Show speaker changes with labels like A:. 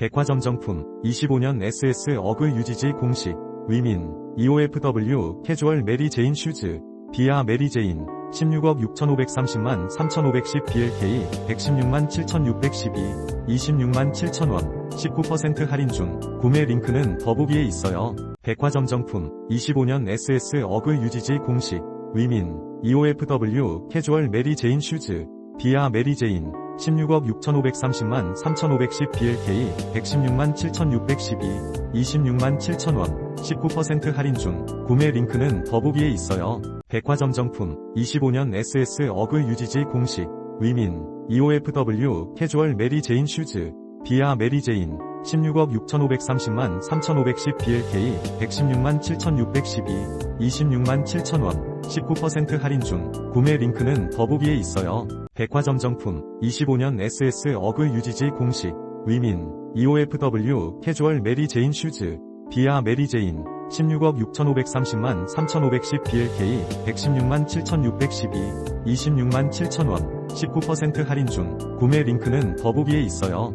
A: 백화점 정품 25년 SS 어그 유지지 공식 위민 EOFW 캐주얼 메리 제인 슈즈 비아 메리 제인 16억 6,530만 3,510 BLK 116만 7,612 26만 7,000원 19% 할인 중 구매 링크는 더보기에 있어요. 백화점 정품 25년 SS 어그 유지지 공식 위민 EOFW 캐주얼 메리 제인 슈즈 비아 메리 제인 16억 6,530만 3,510 BLK 116만 7,612 26만 7,000원 19% 할인 중 구매 링크는 더보기에 있어요. 백화점 정품 25년 SS 어그 유지지 공식 위민 EOFW 캐주얼 메리 제인 슈즈 비아 메리 제인 16억 6,530만 3,510 BLK 116만 7,612 26만 7,000원 19% 할인 중 구매 링크는 더보기에 있어요. 백화점 정품 25년 SS 어그 유지지 공식 위민 EOFW 캐주얼 메리 제인 슈즈 비아 메리 제인 16억 6,530만 3,510 BLK 116만 7,612 26만 7,000원 19% 할인 중 구매 링크는 더보기에 있어요.